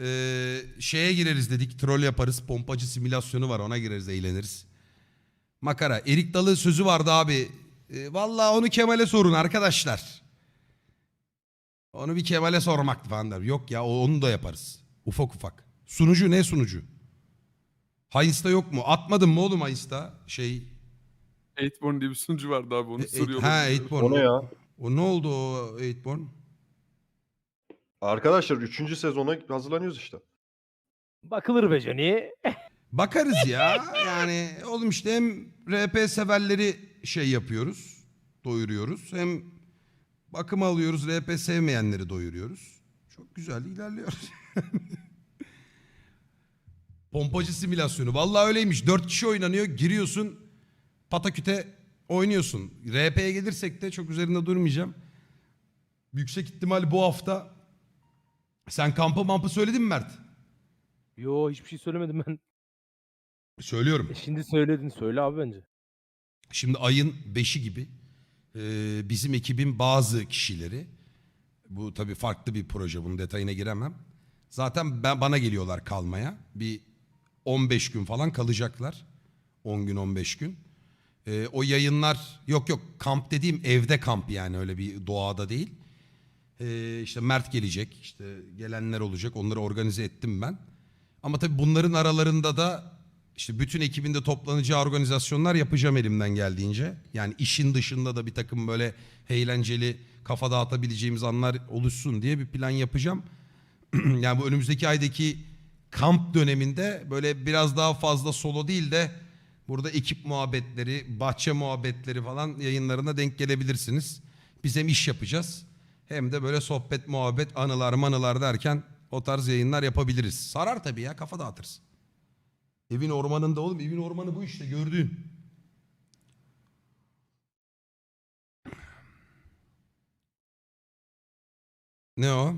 Ee, şeye gireriz dedik. Troll yaparız. Pompacı simülasyonu var. Ona gireriz eğleniriz. Makara. Erik Dalı sözü vardı abi. Ee, Valla onu Kemal'e sorun arkadaşlar. Onu bir Kemal'e sormaktı falan der. Yok ya onu da yaparız. Ufak ufak. Sunucu ne sunucu? Hayısta yok mu? Atmadın mı oğlum Hayısta? Şey... Eightborn diye bir sunucu vardı abi onu e- soruyor. ha. Eightborn. O ne ya? O ne oldu o Eightborn? Arkadaşlar 3. sezona hazırlanıyoruz işte. Bakılır be Johnny. Bakarız ya. Yani oğlum işte hem RP severleri şey yapıyoruz. Doyuruyoruz. Hem bakım alıyoruz. RP sevmeyenleri doyuruyoruz. Çok güzel ilerliyoruz. Pompacı simülasyonu. Vallahi öyleymiş. Dört kişi oynanıyor. Giriyorsun. Pataküte oynuyorsun. RP'ye gelirsek de çok üzerinde durmayacağım. Yüksek ihtimal bu hafta. Sen kampı mampı söyledin mi Mert? Yo hiçbir şey söylemedim ben. Söylüyorum. E şimdi söyledin söyle abi bence. Şimdi ayın 5'i gibi e, bizim ekibin bazı kişileri bu tabii farklı bir proje bunun detayına giremem. Zaten ben bana geliyorlar kalmaya. Bir 15 gün falan kalacaklar. 10 gün 15 gün. E, o yayınlar yok yok kamp dediğim evde kamp yani öyle bir doğada değil. E, işte Mert gelecek işte gelenler olacak onları organize ettim ben. Ama tabii bunların aralarında da işte bütün ekibinde toplanacağı organizasyonlar yapacağım elimden geldiğince. Yani işin dışında da bir takım böyle eğlenceli kafa dağıtabileceğimiz anlar oluşsun diye bir plan yapacağım. yani bu önümüzdeki aydaki kamp döneminde böyle biraz daha fazla solo değil de burada ekip muhabbetleri, bahçe muhabbetleri falan yayınlarına denk gelebilirsiniz. Biz hem iş yapacağız hem de böyle sohbet, muhabbet, anılar, manılar derken o tarz yayınlar yapabiliriz. Sarar tabii ya kafa dağıtırız. Evin ormanında oğlum evin ormanı bu işte gördüğün. Ne o?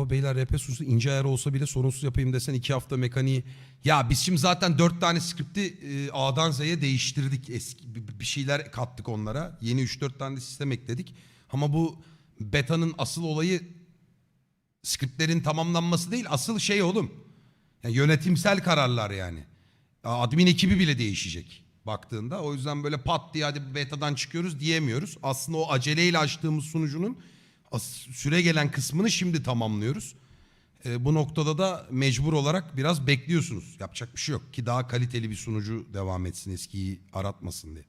Ya o beyler rap susu ince ayar olsa bile sorunsuz yapayım desen iki hafta mekaniği. Ya biz şimdi zaten dört tane skripti e, A'dan Z'ye değiştirdik. Eski bir- şeyler kattık onlara. Yeni 3-4 tane de sistem ekledik. Ama bu beta'nın asıl olayı skriptlerin tamamlanması değil. Asıl şey oğlum. Yani yönetimsel kararlar yani. Admin ekibi bile değişecek baktığında. O yüzden böyle pat diye hadi beta'dan çıkıyoruz diyemiyoruz. Aslında o aceleyle açtığımız sunucunun süre gelen kısmını şimdi tamamlıyoruz. E, bu noktada da mecbur olarak biraz bekliyorsunuz. Yapacak bir şey yok ki daha kaliteli bir sunucu devam etsin eskiyi aratmasın diye.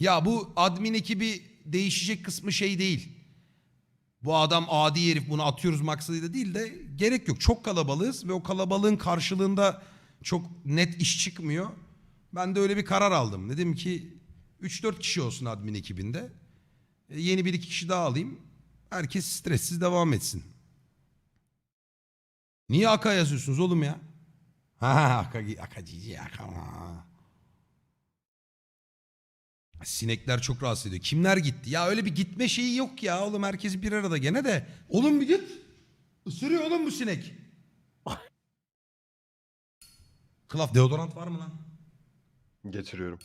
Ya bu admin ekibi değişecek kısmı şey değil. Bu adam adi herif bunu atıyoruz maksadıyla değil de gerek yok. Çok kalabalığız ve o kalabalığın karşılığında çok net iş çıkmıyor. Ben de öyle bir karar aldım. Dedim ki 3-4 kişi olsun admin ekibinde. E, yeni bir iki kişi daha alayım. Herkes stressiz devam etsin. Niye Aka yazıyorsunuz oğlum ya? Ha Aka, Aka cici Aka. Sinekler çok rahatsız ediyor. Kimler gitti? Ya öyle bir gitme şeyi yok ya oğlum. Herkes bir arada gene de. Oğlum bir git. Isırıyor oğlum bu sinek. Klaf deodorant var mı lan? Getiriyorum.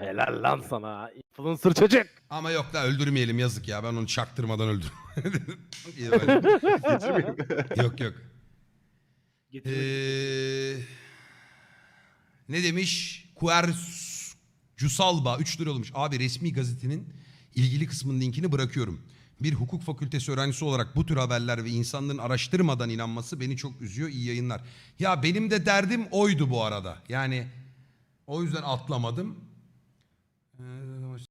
Helal lan sana. Influencer çocuk. Ama yok da öldürmeyelim yazık ya. Ben onu çaktırmadan öldürürüm. Getirmeyeyim. yok yok. Getir. Ee, ne demiş? Kuer Cusalba 3 lira olmuş. Abi resmi gazetenin ilgili kısmının linkini bırakıyorum. Bir hukuk fakültesi öğrencisi olarak bu tür haberler ve insanların araştırmadan inanması beni çok üzüyor. İyi yayınlar. Ya benim de derdim oydu bu arada. Yani o yüzden atlamadım. Ee,